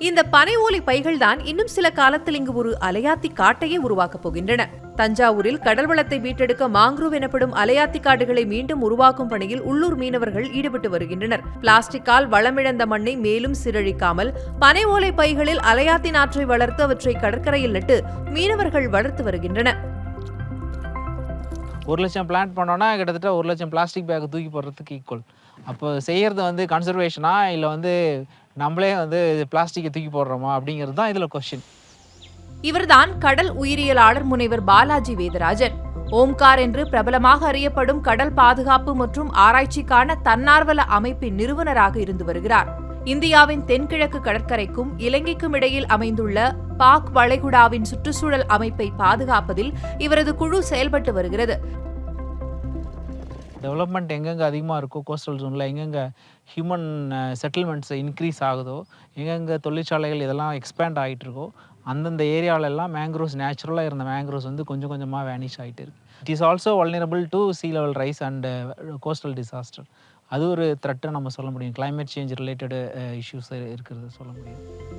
இந்த பனை ஓலை பைகள் தான் இன்னும் சில காலத்தில் இங்கு ஒரு அலையாத்தி காட்டையே உருவாக்கப் போகின்றன. தஞ்சாவூரில் கடல் வளத்தை மீட்டெடுக்க மாங்க்ரூவ் எனப்படும் அலையாத்தி காடுகளை மீண்டும் உருவாக்கும் பணியில் உள்ளூர் மீனவர்கள் ஈடுபட்டு வருகின்றனர். பிளாஸ்டிக்கால் வளமிழந்த மண்ணை மேலும் சீரழிக்காமல் பனை ஓலை பைகளில் அலையாத்தி நாற்றை வளர்த்து அவற்றை கடற்கரையில் நட்டு மீனவர்கள் வளர்த்து வருகின்றனர் ஒரு லட்சம் பிளான்ட் பண்ணோன்னா கிட்டத்தட்ட ஒரு லட்சம் பிளாஸ்டிக் பேக் தூக்கி போடுறதுக்கு ஈக்குவல் அப்போ செய்யறது வந்து கன்சர்வேஷனா இல்லை வந்து நம்மளே வந்து பிளாஸ்டிக்கை தூக்கி போடுறோமா அப்படிங்கிறது தான் இதில் கொஷின் இவர்தான் கடல் உயிரியலாளர் முனைவர் பாலாஜி வேதராஜன். ஓம்கார் என்று பிரபலமாக அறியப்படும் கடல் பாதுகாப்பு மற்றும் ஆராய்ச்சிக்கான தன்னார்வல அமைப்பின் நிறுவனராக இருந்து வருகிறார். இந்தியாவின் தென்கிழக்கு கடற்கரைக்கும் இலங்கைக்கும் இடையில் அமைந்துள்ள பாக் வளைகுடாவின் சுற்றுச்சூழல் அமைப்பை பாதுகாப்பதில் இவரது குழு செயல்பட்டு வருகிறது. டெவலப்மெண்ட் எங்கெங்கே அதிகமாக இருக்கோ கோஸ்டல் ஜோனில் எங்கெங்கே ஹியூமன் செட்டில்மெண்ட்ஸ் இன்க்ரீஸ் ஆகுதோ எங்கெங்கே தொழிற்சாலைகள் இதெல்லாம் எக்ஸ்பேண்ட் ஆகிட்டு இருக்கோ அந்தந்த ஏரியாவிலெல்லாம் மேங்க்ரோவ்ஸ் நேச்சுரலாக இருந்த மேங்க்ரோவ்ஸ் வந்து கொஞ்சம் கொஞ்சமாக வேனிஷ் ஆகிட்டு இருக்கு. It is also vulnerable to sea level rise and coastal disaster அது ஒரு த்ரெட்டை நம்ம சொல்ல முடியும். கிளைமேட் சேஞ்ச் ரிலேட்டடு இஷ்யூஸ் இருக்கிறது சொல்ல முடியும்.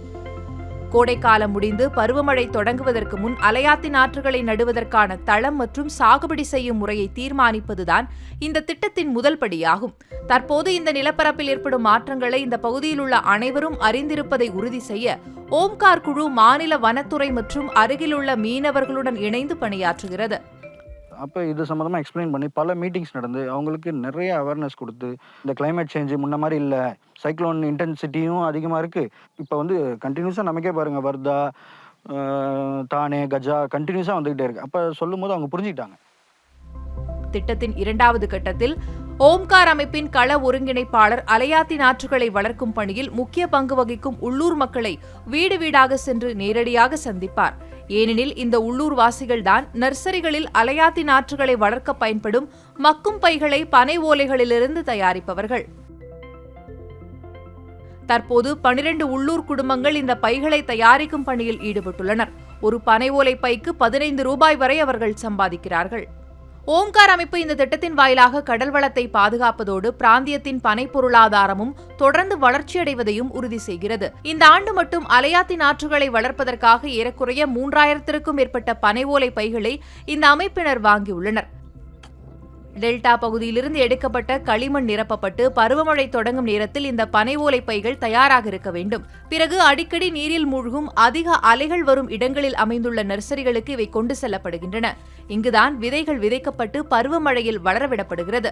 கோடைக்காலம் முடிந்து பருவமழை தொடங்குவதற்கு முன் அலையாத்தி நாற்றுகளை நடுவதற்கான தளம் மற்றும் சாகுபடி செய்யும் முறையை தீர்மானிப்பதுதான் இந்த திட்டத்தின் முதல் படியாகும். தற்போது இந்த நிலப்பரப்பில் ஏற்படும் மாற்றங்களை இந்த பகுதியில் உள்ள அனைவரும் அறிந்திருப்பதை உறுதி செய்ய ஓம்கார் குழு மாநில வனத்துறை மற்றும் அருகிலுள்ள மீனவர்களுடன் இணைந்து பணியாற்றுகிறது. அப்போ இது சம்மந்தமாக எக்ஸ்பிளைன் பண்ணி பல மீட்டிங்ஸ் நடந்து அவங்களுக்கு நிறைய அவேர்னஸ் கொடுத்து இந்த கிளைமேட் சேஞ்சு முன்ன மாதிரி இல்லை சைக்ளோன் இன்டென்சிட்டியும் அதிகமாக இருக்குது இப்போ வந்து கண்டினியூஸாக நமக்கே பாருங்கள் வர்தா ஆஹ், தானே கஜா கண்டினியூஸாக வந்துக்கிட்டே இருக்கு. அப்போ சொல்லும் போது அவங்க புரிஞ்சுக்கிட்டாங்க. திட்டத்தின் இரண்டாவது கட்டத்தில் ஓம்கார் அமைப்பின் கள ஒருங்கிணைப்பாளர் அலையாத்தி நாற்றுகளை வளர்க்கும் பணியில் முக்கிய பங்கு வகிக்கும் உள்ளூர் மக்களை வீடு வீடாக சென்று நேரடியாக சந்திப்பார். ஏனெனில் இந்த உள்ளூர் வாசிகள்தான் நர்சரிகளில் அலையாத்தி நாற்றுகளை வளர்க்க பயன்படும் மக்கும் பைகளை பனை ஓலைகளிலிருந்து தயாரிப்பவர்கள். தற்போது பனிரெண்டு உள்ளூர் குடும்பங்கள் இந்த பைகளை தயாரிக்கும் பணியில் ஈடுபட்டுள்ளனர். ஒரு பனை ஓலை பைக்கு பதினைந்து ரூபாய் வரை அவர்கள் சம்பாதிக்கிறார்கள். ஓம்கார் அமைப்பு இந்த திட்டத்தின் வாயிலாக கடல் வளத்தை பாதுகாப்பதோடு பிராந்தியத்தின் பனை பொருளாதாரமும் தொடர்ந்து வளர்ச்சியடைவதையும் உறுதி செய்கிறது. இந்த ஆண்டு மட்டும் அலையாத்தின் ஆற்றுகளை வளர்ப்பதற்காக ஏறக்குறைய மூன்றாயிரத்திற்கும் மேற்பட்ட பனை ஓலை பைகளை இந்த அமைப்பினர் வாங்கியுள்ளனர். டெல்டா பகுதியிலிருந்து எடுக்கப்பட்ட களிமண் நிரப்பப்பட்டு பருவமழை தொடங்கும் நேரத்தில் இந்த பனை ஓலை பைகள் தயாராக இருக்க வேண்டும். பிறகு அடிக்கடி நீரில் மூழ்கும் அதிக அலைகள் வரும் இடங்களில் அமைந்துள்ள நர்சரிகளுக்கு இவை கொண்டு செல்லப்படுகின்றன. இங்குதான் விதைகள் விதைக்கப்பட்டு பருவமழையில் வளரவிடப்படுகிறது.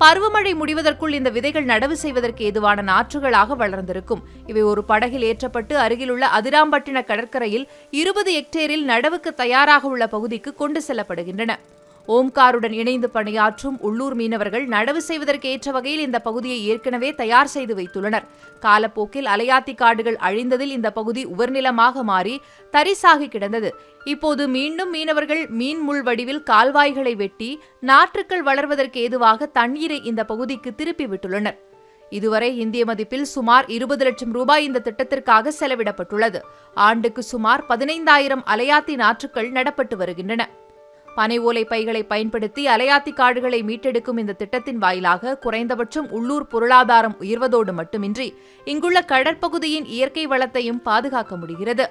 பருவமழை முடிவதற்குள் இந்த விதைகள் நடவு செய்வதற்கு ஏதுவான நாற்றுகளாக வளர்ந்திருக்கும். இவை ஒரு படகில் ஏற்றப்பட்டு அருகிலுள்ள அதிராம்பட்டின கடற்கரையில் இருபது ஹெக்டேரில் நடவுக்கு தயாராக உள்ள பகுதிக்கு கொண்டு செல்லப்படுகின்றன. ஓம்காருடன் இணைந்து பணியாற்றும் உள்ளூர் மீனவர்கள் நடவு செய்வதற்கு ஏற்ற வகையில் இந்த பகுதியை ஏற்கனவே தயார் செய்து வைத்துள்ளனர். காலப்போக்கில் அலையாத்தி காடுகள் அழிந்ததில் இந்த பகுதி உவர்நிலமாக மாறி தரிசாகி கிடந்தது. இப்போது மீண்டும் மீனவர்கள் மீன் முள் வடிவில் கால்வாய்களை வெட்டி நாற்றுக்கள் வளர்வதற்கு ஏதுவாக தண்ணீரை இந்த பகுதிக்கு திருப்பி விட்டுள்ளனர். இதுவரை இந்திய மதிப்பில் சுமார் இருபது லட்சம் ரூபாய் இந்த திட்டத்திற்காக செலவிடப்பட்டுள்ளது. ஆண்டுக்கு சுமார் பதினைந்தாயிரம் அலையாத்தி நாற்றுக்கள் நடப்பட்டு வருகின்றன. பனை ஓலை பைகளை பயன்படுத்தி அலையாத்தி காடுகளை மீட்டெடுக்கும் இந்த திட்டத்தின் வாயிலாக குறைந்தபட்சம் உள்ளூர் பொருளாதாரம் உயர்வதோடு மட்டுமின்றி இங்குள்ள கடற்பகுதியின் இயற்கை வளத்தையும் பாதுகாக்க முடிகிறது.